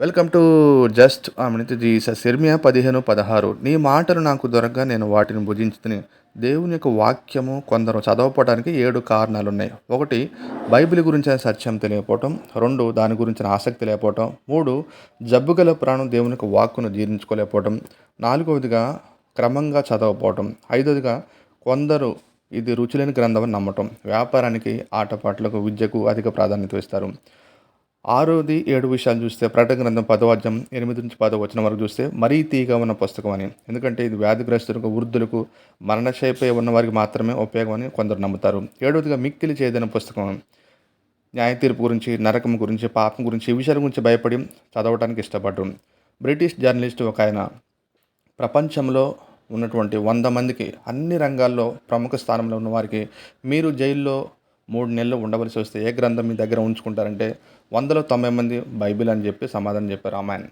Welcome to just అమినితి Jesus ఇర్మియా పదిహేను పదహారు. నీ మాటలు నాకు దొరకగా నేను వాటిని భుజించుతుని. దేవుని యొక్క వాక్యము కొందరు చదవపోవడానికి ఏడు కారణాలు ఉన్నాయి ఒకటి బైబిల్ గురించిన సత్యం తెలియకపోవటం రెండు దాని గురించిన ఆసక్తి లేకపోవటం. మూడు జబ్బు గల ప్రాణం దేవుని యొక్క వాక్కును జీర్ణించుకోలేకపోవటం. నాలుగవదిగా క్రమంగా చదవకపోవటం ఐదవదిగా కొందరు ఇది రుచిలేని గ్రంథం నమ్మటం. వ్యాపారానికి ఆటపాటలకు విద్యకు అధిక ప్రాధాన్యత ఇస్తారు. ఆరోది ఏడు విషయాలు చూస్తే ప్రకటన గ్రంథం పదవాద్యం ఎనిమిది నుంచి పదో వచ్చిన వరకు చూస్తే మరీ తీగా ఉన్న పుస్తకం అని. ఎందుకంటే ఇది వ్యాధిగ్రస్తులకు వృద్ధులకు మరణశైపై ఉన్న వారికి మాత్రమే అని కొందరు నమ్ముతారు. ఏడవదిగా మిక్కిలి చేయదైన పుస్తకం. న్యాయ తీర్పు గురించి నరకం గురించి పాపం గురించి ఈ విషయాల గురించి భయపడి చదవడానికి ఇష్టపడ్డం బ్రిటిష్ జర్నలిస్ట్ ఒక ఆయన. ప్రపంచంలో ఉన్నటువంటి వంద మందికి అన్ని రంగాల్లో ప్రముఖ స్థానంలో ఉన్న వారికి మీరు జైల్లో మూడు నెలలు ఉండవలసి వస్తే ఏ గ్రంథం మీ దగ్గర ఉంచుకుంటారంటే వందలో తొంభై మంది బైబిల్ అని చెప్పి సమాధానం చెప్పారు. ఆమెన్.